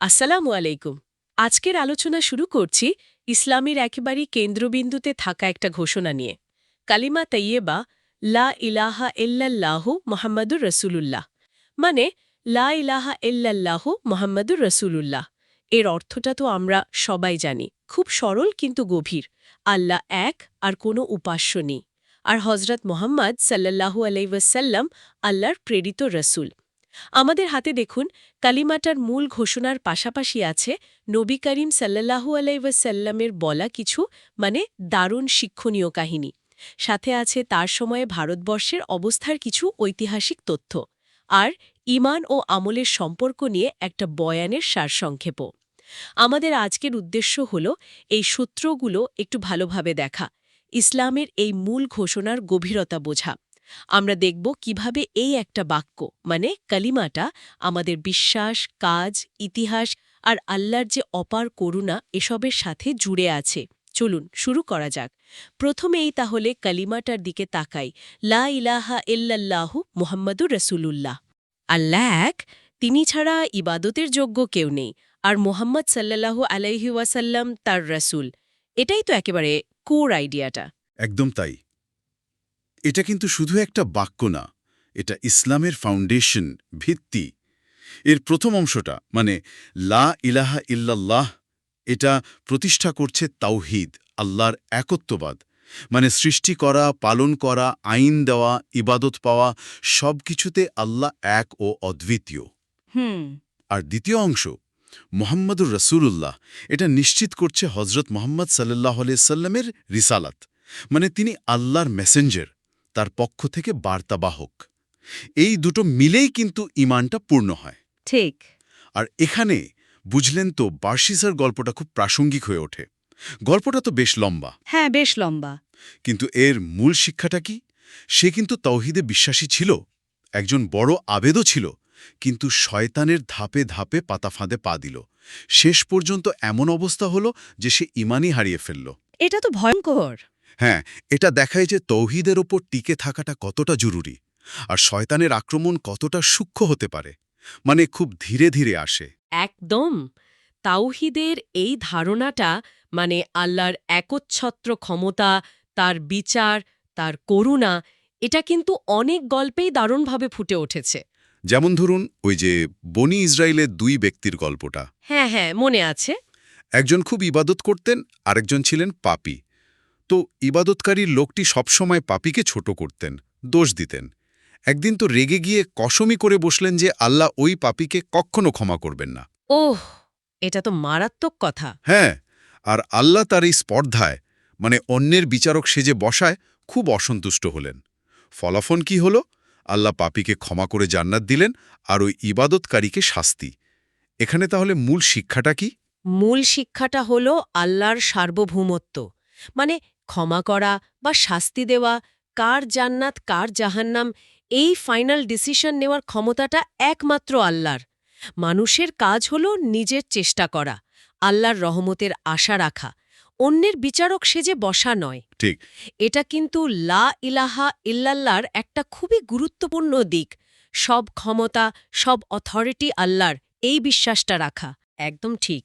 আসসালামু আলাইকুম। আজকের আলোচনা শুরু করছি ইসলামের একেবারেই কেন্দ্রবিন্দুতে থাকা একটা ঘোষণা নিয়ে। কালিমা তাইয়েবা লা ইলাহা ইল্লাল্লাহু মোহাম্মদুর রসুলুল্লাহ। মানে লা ইলাহা ইল্লাল্লাহু মোহাম্মদুর রসুলুল্লাহ। এর অর্থটা তো আমরা সবাই জানি। খুব সরল কিন্তু গভীর। আল্লাহ এক আর কোনো উপাস্য নেই। আর হজরত মোহাম্মদ সাল্লাল্লাহু আলাইসাল্লাম আল্লাহর প্রেরিত রসুল। আমাদের হাতে দেখুন, কালিমাটার মূল ঘোষণার পাশাপাশি আছে, নবী করিম সাল্লাহু আলাইসাল্লামের বলা কিছু মানে দারুণ শিক্ষণীয় কাহিনী। সাথে আছে তার সময়ে ভারতবর্ষের অবস্থার কিছু ঐতিহাসিক তথ্য। আর ইমান ও আমলের সম্পর্ক নিয়ে একটা বয়ানের সারসংক্ষেপও। আমাদের আজকের উদ্দেশ্য হল, এই সূত্রগুলো একটু ভালোভাবে দেখা, ইসলামের এই মূল ঘোষণার গভীরতা বোঝা। আমরা দেখব কীভাবে এই একটা বাক্য মানে কালিমাটা, আমাদের বিশ্বাস, কাজ, ইতিহাস আর আল্লাহর যে অপার করুণা, এসবের সাথে জুড়ে আছে। চলুন, শুরু করা যাক। প্রথমেই তাহলে কালিমাটার দিকে তাকাই। লা ইলাহা ইল্লাল্লাহু মুহাম্মাদুর রসুলুল্লাহ। আল্লাহ এক, তিনি ছাড়া ইবাদতের যোগ্য কেউ নেই। আর মোহাম্মদ সাল্লাল্লাহু আলাইহি ওয়াসাল্লাম তার রসুল। এটাই তো একেবারে কোর আইডিয়াটা। একদম তাই। এটা কিন্তু শুধু একটা বাক্য না এটা ইসলামের ফাউন্ডেশন ভিত্তি। এর প্রথম অংশটা মানে লা ইলাহা ইল্লাল্লাহ এটা প্রতিষ্ঠা করছে তাওহিদ আল্লাহর একত্ববাদ। মানে সৃষ্টি করা পালন করা আইন দেওয়া ইবাদত পাওয়া সব কিছুতে আল্লাহ এক ও অদ্বিতীয়। হুম। আর দ্বিতীয় অংশ মোহাম্মদুর রসুল্লাহ এটা নিশ্চিত করছে হজরত মোহাম্মদ সাল্লাহ সাল্লামের রিসালাত। মানে তিনি আল্লাহর মেসেঞ্জার তার পক্ষ থেকে বার্তাবাহক এই দুটো মিলেই কিন্তু ইমানটা পূর্ণ হয়। ঠিক। আর এখানে বুঝলেন তো বার্ষিসার গল্পটা খুব প্রাসঙ্গিক হয়ে ওঠে। গল্পটা তো বেশ লম্বা। হ্যাঁ বেশ লম্বা। কিন্তু এর মূল শিক্ষাটা কি? সে কিন্তু তৌহিদে বিশ্বাসী ছিল একজন বড় আবেদও ছিল কিন্তু শয়তানের ধাপে ধাপে পাতা ফাঁদে পা দিল। শেষ পর্যন্ত এমন অবস্থা হলো যে সে ইমানই হারিয়ে ফেলল। এটা তো ভয়ঙ্কর। হ্যাঁ এটা দেখায় যে তৌহিদের ওপর টিকে থাকাটা কতটা জরুরি আর শয়তানের আক্রমণ কতটা সূক্ষ্ম হতে পারে মানে খুব ধীরে ধীরে আসে। একদম। তাওহিদের এই ধারণাটা মানে আল্লাহর একচ্ছত্র ক্ষমতা তার বিচার তার করুণা এটা কিন্তু অনেক গল্পেই দারুণভাবে ফুটে উঠেছে। যেমন ধরুন ওই যে বনি ইসরায়েলের দুই ব্যক্তির গল্পটা। হ্যাঁ হ্যাঁ মনে আছে। একজন খুব ইবাদত করতেন আরেকজন ছিলেন পাপি। তো ইবাদতকারীর লোকটি সবসময় পাপিকে ছোট করতেন দোষ দিতেন। একদিন তো রেগে গিয়ে কসমই করে বসলেন যে আল্লাহ ওই পাপিকে কখনো ক্ষমা করবেন না। ওহ এটা তো মারাত্মক কথা। হ্যাঁ আর আল্লাহ তার এই স্পর্ধায় মানে অন্যের বিচারক সেজে বসায় খুব অসন্তুষ্ট হলেন। ফলাফল কি হল? আল্লাহ পাপিকে ক্ষমা করে জান্নাত দিলেন আর ওই ইবাদতকারীকে শাস্তি। এখানে তাহলে মূল শিক্ষাটা কি? মূল শিক্ষাটা হল আল্লাহর সার্বভৌমত্ব। মানে ক্ষমা করা বা শাস্তি দেওয়া কার জান্নাত কার জাহান্নাম এই ফাইনাল ডিসিশন নেওয়ার ক্ষমতাটা একমাত্র আল্লাহর। মানুষের কাজ হল নিজের চেষ্টা করা আল্লাহর রহমতের আশা রাখা অন্যের বিচারক সেজে বসা নয়। ঠিক। এটা কিন্তু লা ইলাহা ইল্লাল্লাহর একটা খুবই গুরুত্বপূর্ণ দিক। সব ক্ষমতা সব অথরিটি আল্লাহর এই বিশ্বাসটা রাখা। একদম ঠিক।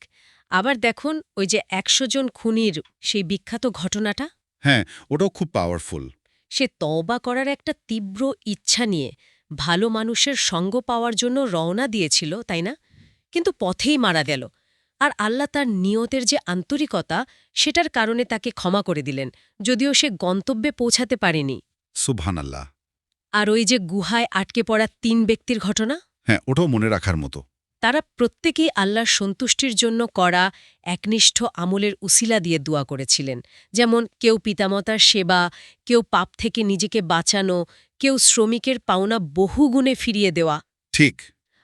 আবার দেখুন ওই যে একশো জন খুনির সেই বিখ্যাত ঘটনাটা। হ্যাঁ ওটাও খুব পাওয়ারফুল সে তওবা করার একটা তীব্র ইচ্ছা নিয়ে ভালো মানুষের সঙ্গ পাওয়ার জন্য রওনা দিয়েছিল তাই না? কিন্তু পথেই মারা গেল। আর আল্লাহ তার নিয়তের যে আন্তরিকতা সেটার কারণে তাকে ক্ষমা করে দিলেন যদিও সে গন্তব্যে পৌঁছাতে পারেনি। সুবহান আল্লাহ আর ওই যে গুহায় আটকে পড়া তিন ব্যক্তির ঘটনা? হ্যাঁ ওটাও মনে রাখার মতো। তারা প্রত্যেকেই আল্লাহর সন্তুষ্টির জন্য করা একনিষ্ঠ আমলের উসিলা দিয়ে দোয়া করেছিলেন। যেমন কেউ পিতামাতার সেবা কেউ পাপ থেকে নিজেকে বাঁচানো কেউ শ্রমিকের পাওনা বহুগুণে ফিরিয়ে দেওয়া। ঠিক।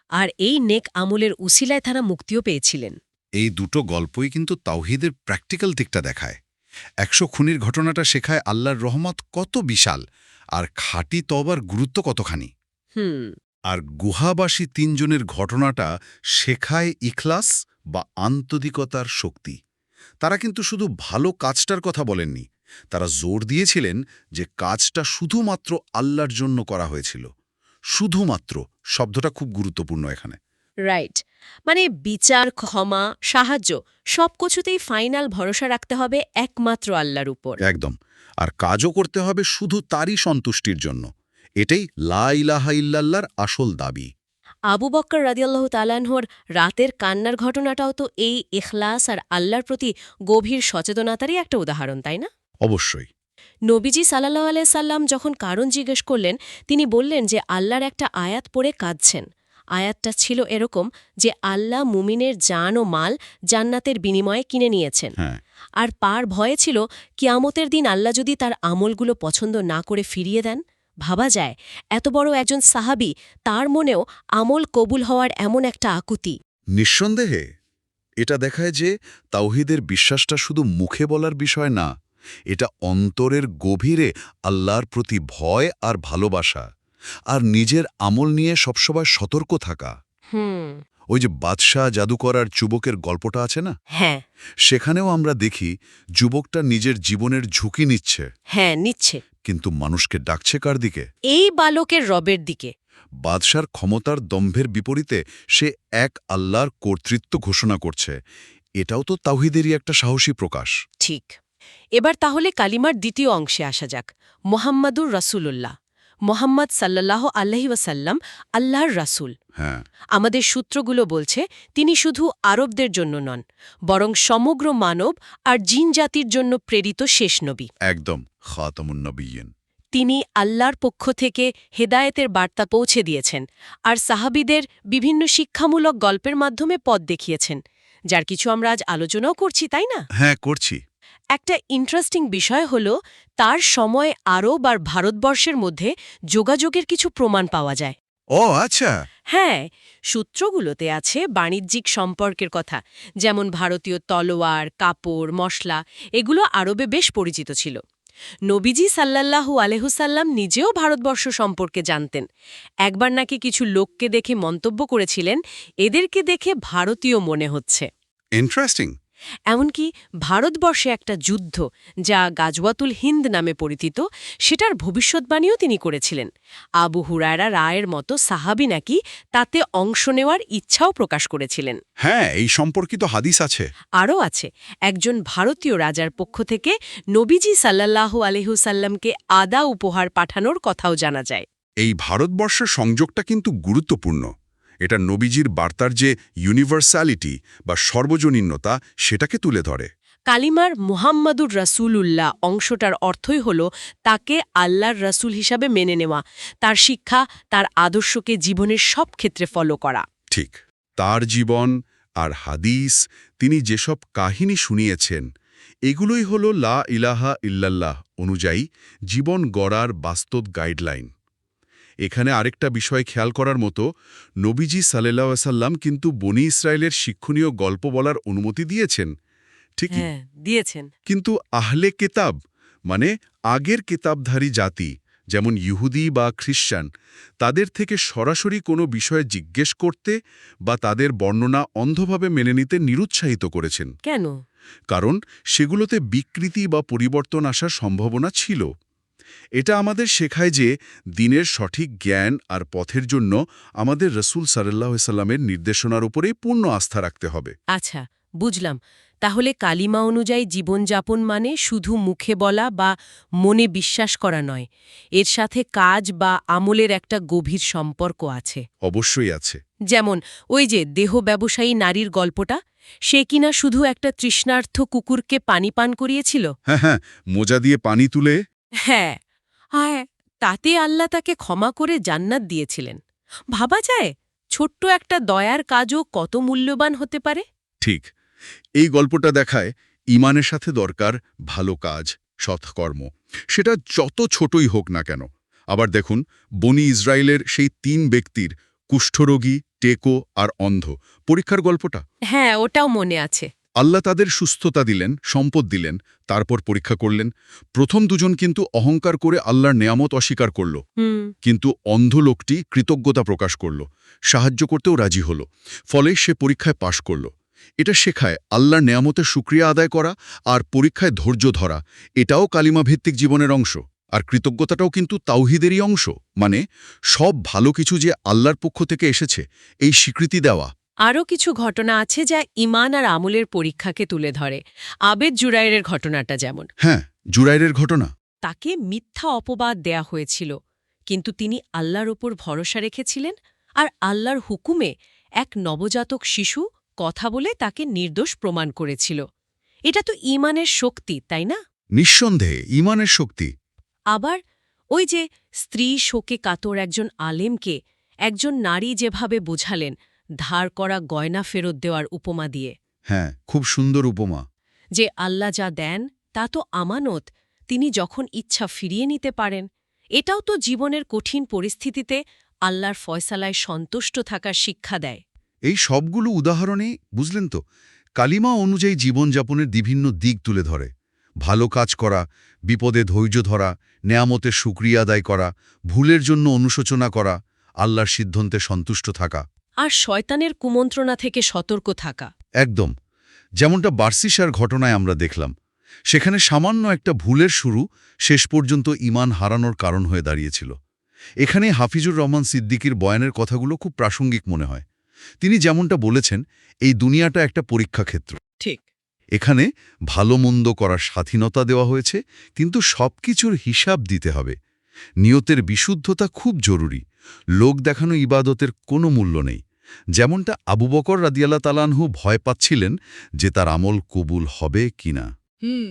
আর এই নেক আমলের উসিলায় তারা মুক্তিও পেয়েছিলেন। এই দুটো গল্পই কিন্তু তাওহিদের প্র্যাকটিক্যাল দিকটা দেখায়। একশো খুনির ঘটনাটা শেখায় আল্লাহর রহমত কত বিশাল আর খাঁটি তবার গুরুত্ব কতখানি। হুম। আর গুহাবাসী তিনজনের ঘটনাটা শেখায় ইখলাস বা আন্তরিকতার শক্তি। তারা কিন্তু শুধু ভালো কাজটার কথা বলেননি তারা জোর দিয়েছিলেন যে কাজটা শুধুমাত্র আল্লাহর জন্য করা হয়েছিল। শুধুমাত্র শব্দটা খুব গুরুত্বপূর্ণ এখানে। রাইট মানে বিচার ক্ষমা সাহায্য সব কিছুতেই ফাইনাল ভরসা রাখতে হবে একমাত্র আল্লাহর উপর। একদম। আর কাজও করতে হবে শুধু তারই সন্তুষ্টির জন্য। এটাই লা ইলাহা ইল্লাল্লাহর আসল দাবি। আবু বক্কর রাদিয়াল্লাহ তালানহর রাতের কান্নার ঘটনাটাও তো এই এখলাস আর আল্লাহর প্রতি গভীর সচেতনতারই একটা উদাহরণ তাই না? অবশ্যই। নবীজি সাল্লাহ আলাই সাল্লাম যখন কারণ জিজ্ঞেস করলেন তিনি বললেন যে আল্লাহর একটা আয়াত পড়ে কাঁদছেন। আয়াতটা ছিল এরকম যে আল্লাহ মুমিনের জান ও মাল জান্নাতের বিনিময়ে কিনে নিয়েছেন। হ্যাঁ। আর পার ভয়ে ছিল কিয়ামতের দিন আল্লাহ যদি তার আমলগুলো পছন্দ না করে ফিরিয়ে দেন। ভাবা যায় এত বড় একজন সাহাবি তার মনেও আমল কবুল হওয়ার এমন একটা আকুতি। নিঃসন্দেহে এটা দেখায় যে তাওহিদের বিশ্বাসটা শুধু মুখে বলার বিষয় না এটা অন্তরের গভীরে আল্লাহর প্রতি ভয় আর ভালোবাসা আর নিজের আমল নিয়ে সবসময় সতর্ক থাকা। হুম। ওই যে বাদশাহ জাদুকর আর যুবকের গল্পটা আছে না? হ্যাঁ। সেখানেও আমরা দেখি যুবকটা নিজের জীবনের ঝুঁকি নিচ্ছে। হ্যাঁ নিচ্ছে। কিন্তু মানুষকে ডাকছে কার দিকে? এই বালকের রবের দিকে। বাদশার ক্ষমতার দম্ভের বিপরীতে সে এক আল্লাহর কর্তৃত্ব ঘোষণা করছে। এটাও তো তাহিদেরই একটা সাহসী প্রকাশ। ঠিক। এবার তাহলে কালিমার দ্বিতীয় অংশে আসা যাক। মোহাম্মদুর রাসূলুল্লাহ। মোহাম্মদ সাল্লাহ আল্লাহি ওয়াসাল্লাম আল্লাহর রাসূল। হ্যাঁ। আমাদের সূত্রগুলো বলছে তিনি শুধু আরবদের জন্য নন বরং সমগ্র মানব আর জিন জাতির জন্য প্রেরিত শেষ নবী। একদম। খাতামুন্নবীন তিনি আল্লাহর পক্ষ থেকে হেদায়েতের বার্তা পৌঁছে দিয়েছেন আর সাহাবিদের বিভিন্ন শিক্ষামূলক গল্পের মাধ্যমে পথ দেখিয়েছেন। যার কিছু আমরা আজ আলোচনাও করছি তাই না? হ্যাঁ করছি। একটা ইন্টারেস্টিং বিষয় হল তার সময় আরব আর ভারতবর্ষের মধ্যে যোগাযোগের কিছু প্রমাণ পাওয়া যায়। ও আচ্ছা। হ্যাঁ সূত্রগুলোতে আছে বাণিজ্যিক সম্পর্কের কথা যেমন ভারতীয় তলোয়ার কাপড় মশলা এগুলো আরবে বেশ পরিচিত ছিল। নবীজি সাল্লাল্লাহু আলেহুসাল্লাম নিজেও ভারতবর্ষ সম্পর্কে জানতেন। একবার নাকি কিছু লোককে দেখে মন্তব্য করেছিলেন, এদেরকে দেখে ভারতীয় মনে হচ্ছে। ইন্টারেস্টিং এমনকি ভারতবর্ষে একটা যুদ্ধ যা গাজওয়াতুল হিন্দ নামে পরিচিত সেটার ভবিষ্যৎবাণীও তিনি করেছিলেন। আবু হুরায়রা রায়ের মতো সাহাবি নাকি তাতে অংশ নেওয়ার ইচ্ছাও প্রকাশ করেছিলেন। হ্যাঁ এই সম্পর্কিত হাদিস আছে। আরও আছে একজন ভারতীয় রাজার পক্ষ থেকে নবীজি সাল্লাহ আলহুসাল্লামকে আদা উপহার পাঠানোর কথাও জানা যায়। এই ভারতবর্ষের সংযোগটা কিন্তু গুরুত্বপূর্ণ। এটা নবীজির বার্তার যে ইউনিভার্সালিটি বা সর্বজনীনতা সেটাকে তুলে ধরে। কালিমার মুহাম্মাদুর রাসূলুল্লাহ অংশটার অর্থই হল তাকে আল্লাহর রাসূল হিসাবে মেনে নেওয়া তার শিক্ষা তার আদর্শকে জীবনের সব ক্ষেত্রে ফলো করা। ঠিক তার জীবন আর হাদিস তিনি যেসব কাহিনী শুনিয়েছেন এগুলোই হল লা ইলাহা ইল্লাল্লাহ অনুযায়ী জীবন গড়ার বাস্তব গাইডলাইন এখানে আরেকটা বিষয় খেয়াল করার মতো নবীজি সাল্লাহ সাল্লাম কিন্তু বনি ইসরায়েলের শিক্ষণীয় গল্প বলার অনুমতি দিয়েছেন। ঠিকই হ্যাঁ দিয়েছেন। কিন্তু আহলে কেতাব মানে আগের কেতাবধারী জাতি যেমন ইহুদি বা খ্রিস্টান তাদের থেকে সরাসরি কোনো বিষয়ে জিজ্ঞেস করতে বা তাদের বর্ণনা অন্ধভাবে মেনে নিতে নিরুৎসাহিত করেছেন। কেন? কারণ সেগুলোতে বিকৃতি বা পরিবর্তন আসার সম্ভাবনা ছিল। এটা আমাদের শেখায় যে দিনের সঠিক জ্ঞান আর পথের জন্য আমাদের রসুল সাল্লামের নির্দেশনার উপরেই পূর্ণ আস্থা রাখতে হবে। আচ্ছা বুঝলাম। তাহলে কালিমা অনুযায়ী জীবনযাপন মানে শুধু মুখে বলা বা মনে বিশ্বাস করা নয় এর সাথে কাজ বা আমলের একটা গভীর সম্পর্ক আছে। অবশ্যই আছে। যেমন ওই যে দেহ ব্যবসায়ী নারীর গল্পটা সে কিনা শুধু একটা তৃষ্ণার্থ কুকুরকে পানি পান করিয়েছিল? হ্যাঁ হ্যাঁ মোজা দিয়ে পানি তুলে হ্যাঁ হ্যাঁ তাতে আল্লাহ তাকে ক্ষমা করে জান্নাত দিয়েছিলেন। ভাবা যায় ছোট্ট একটা দয়ার কাজও কত মূল্যবান হতে পারে? ঠিক এই গল্পটা দেখায় ইমানের সাথে দরকার ভালো কাজ সৎকর্ম সেটা যত ছোটই হোক না কেন। আবার দেখুন বনি ইসরায়েলের সেই তিন ব্যক্তির কুষ্ঠরোগী টেকো আর অন্ধ পরীক্ষার গল্পটা। হ্যাঁ ওটাও মনে আছে। আল্লাহ তাদের সুস্থতা দিলেন সম্পদ দিলেন তারপর পরীক্ষা করলেন। প্রথম দুজন কিন্তু অহংকার করে আল্লাহর নেয়ামত অস্বীকার করল। কিন্তু অন্ধ লোকটি কৃতজ্ঞতা প্রকাশ করল সাহায্য করতেও রাজি হল। ফলে সে পরীক্ষায় পাশ করল। এটা শেখায় আল্লাহর নেয়ামতের সুক্রিয়া আদায় করা আর পরীক্ষায় ধৈর্য ধরা। এটাও কালিমাভিত্তিক জীবনের অংশ। আর কৃতজ্ঞতাটাও কিন্তু তাওহিদেরই অংশ। মানে সব ভালো কিছু যে আল্লাহর পক্ষ থেকে এসেছে এই স্বীকৃতি দেওয়া। আরও কিছু ঘটনা আছে যা ইমান আর আমলের পরীক্ষাকে তুলে ধরে। আবেদ জুরাইরের ঘটনাটা যেমন। হ্যাঁ জুরাইরের ঘটনা। তাকে মিথ্যা অপবাদ দেয়া হয়েছিল। কিন্তু তিনি আল্লাহর ওপর ভরসা রেখেছিলেন আর আল্লাহর হুকুমে এক নবজাতক শিশু কথা বলে তাকে নির্দোষ প্রমাণ করেছিল। এটা তো ইমানের শক্তি তাই না? নিঃসন্দেহে ইমানের শক্তি। আবার ওই যে স্ত্রী শোকে কাতর একজন আলেমকে একজন নারী যেভাবে বোঝালেন ধার করা গয়না ফেরত দেওয়ার উপমা দিয়ে। হ্যাঁ খুব সুন্দর উপমা। যে আল্লাহ যা দেন তা তো আমানত তিনি যখন ইচ্ছা ফিরিয়ে নিতে পারেন। এটাও তো জীবনের কঠিন পরিস্থিতিতে আল্লাহর ফয়সালায় সন্তুষ্ট থাকার শিক্ষা দেয়। এই সবগুলো উদাহরণে বুঝলেন তো কালিমা অনুযায়ী জীবনযাপনের বিভিন্ন দিক তুলে ধরে। ভালো কাজ করা বিপদে ধৈর্য ধরা নেয়ামতের সুক্রিয়া আদায় করা ভুলের জন্য অনুশোচনা করা আল্লাহর সিদ্ধান্তে সন্তুষ্ট থাকা। আর শয়তানের কুমন্ত্রণা থেকে সতর্ক থাকা। একদম। যেমনটা বার্সিসার ঘটনায় আমরা দেখলাম সেখানে সামান্য একটা ভুলের শুরু শেষ পর্যন্ত ইমান হারানোর কারণ হয়ে দাঁড়িয়েছিল। এখানে হাফিজুর রহমান সিদ্দিকির বয়ানের কথাগুলো খুব প্রাসঙ্গিক মনে হয়। তিনি যেমনটা বলেছেন এই দুনিয়াটা একটা পরীক্ষা ক্ষেত্র। ঠিক। এখানে ভালো মন্দ করার স্বাধীনতা দেওয়া হয়েছে কিন্তু সবকিছুর হিসাব দিতে হবে। নিয়তের বিশুদ্ধতা খুব জরুরি। লোক দেখানো ইবাদতের কোনো মূল্য নেই। যেমনটা আবু বকর রাদিয়াল্লা তালানহু ভয় পাচ্ছিলেন যে তার আমল কবুল হবে কিনা। হুম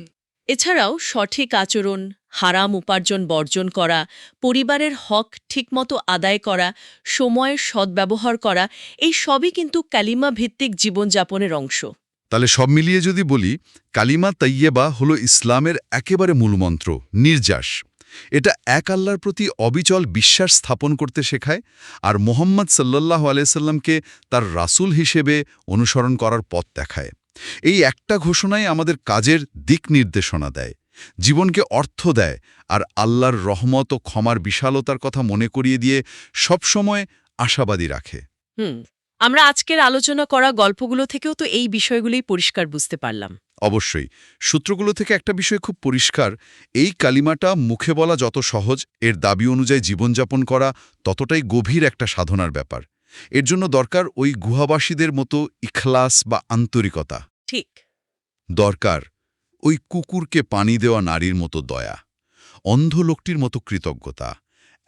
এছাড়াও সঠিক আচরণ হারাম উপার্জন বর্জন করা পরিবারের হক ঠিকমতো আদায় করা সময়ের সদ্ব্যবহার করা এই সবই কিন্তু কালিমা ভিত্তিক জীবনযাপনের অংশ। তাহলে সব মিলিয়ে যদি বলি কালিমা তাইয়েবা হল ইসলামের একেবারে মূলমন্ত্র নির্যাস। এটা এক আল্লাহর প্রতি অবিচল বিশ্বাস স্থাপন করতে শেখায় আর মোহাম্মদ সাল্লাহ আলাইসাল্লামকে তার রাসূল হিসেবে অনুসরণ করার পথ দেখায়। এই একটা ঘোষণাই আমাদের কাজের দিক নির্দেশনা দেয়, জীবনকে অর্থ দেয় আর আল্লাহর রহমত ও ক্ষমার বিশালতার কথা মনে করিয়ে দিয়ে সবসময় আশাবাদী রাখে। হুম, আমরা আজকের আলোচনা করা গল্পগুলো থেকেও তো এই বিষয়গুলোই পরিষ্কার বুঝতে পারলাম। অবশ্যই। সূত্রগুলো থেকে একটা বিষয় খুব পরিষ্কার এই কালিমাটা মুখে বলা যত সহজ এর দাবি অনুযায়ী জীবনযাপন করা ততটাই গভীর একটা সাধনার ব্যাপার। এর জন্য দরকার ওই গুহাবাসীদের মতো ইখলাস বা আন্তরিকতা। ঠিক। দরকার ওই কুকুরকে পানি দেওয়া নারীর মতো দয়া অন্ধ লোকটির মতো কৃতজ্ঞতা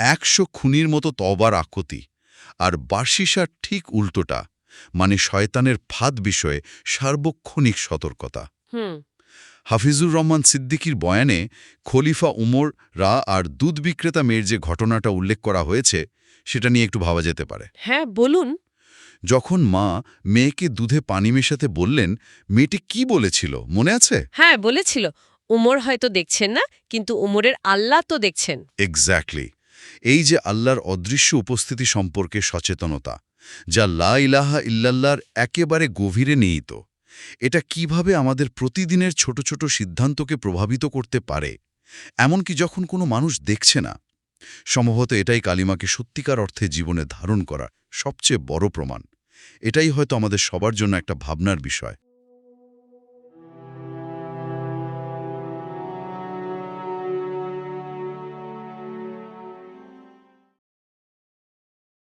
একশো খুনির মতো তবার আকতি আর বার্ষিসার ঠিক উল্টোটা মানে শয়তানের ফাঁদ বিষয়ে সার্বক্ষণিক সতর্কতা। হাফিজুর রহমান সিদ্দিকির বয়ানে খলিফা উমর রা আর দুধ বিক্রেতা মেয়ের যে ঘটনাটা উল্লেখ করা হয়েছে সেটা নিয়ে একটু ভাবা যেতে পারে। হ্যাঁ বলুন। যখন মা মেয়েকে দুধে পানি মেশাতে বললেন মেয়েটি কি বলেছিল মনে আছে? হ্যাঁ বলেছিল। উমর হয়তো দেখছেন না কিন্তু উমরের আল্লাহ তো দেখছেন। এক্স্যাক্টলি এই যে আল্লাহর অদৃশ্য উপস্থিতি সম্পর্কে সচেতনতা যা লা ইলাহা ইল্লাল্লাহর একেবারে গভীরে নিহিত। এটা কীভাবে আমাদের প্রতিদিনের ছোট ছোট সিদ্ধান্তকে প্রভাবিত করতে পারে, এমনকি যখন কোনো মানুষ দেখছে না, সম্ভবত এটাই কালিমাকে সত্যিকার অর্থে জীবনে ধারণ করা সবচেয়ে বড় প্রমাণ। এটাই হয়তো আমাদের সবার জন্য একটা ভাবনার বিষয়।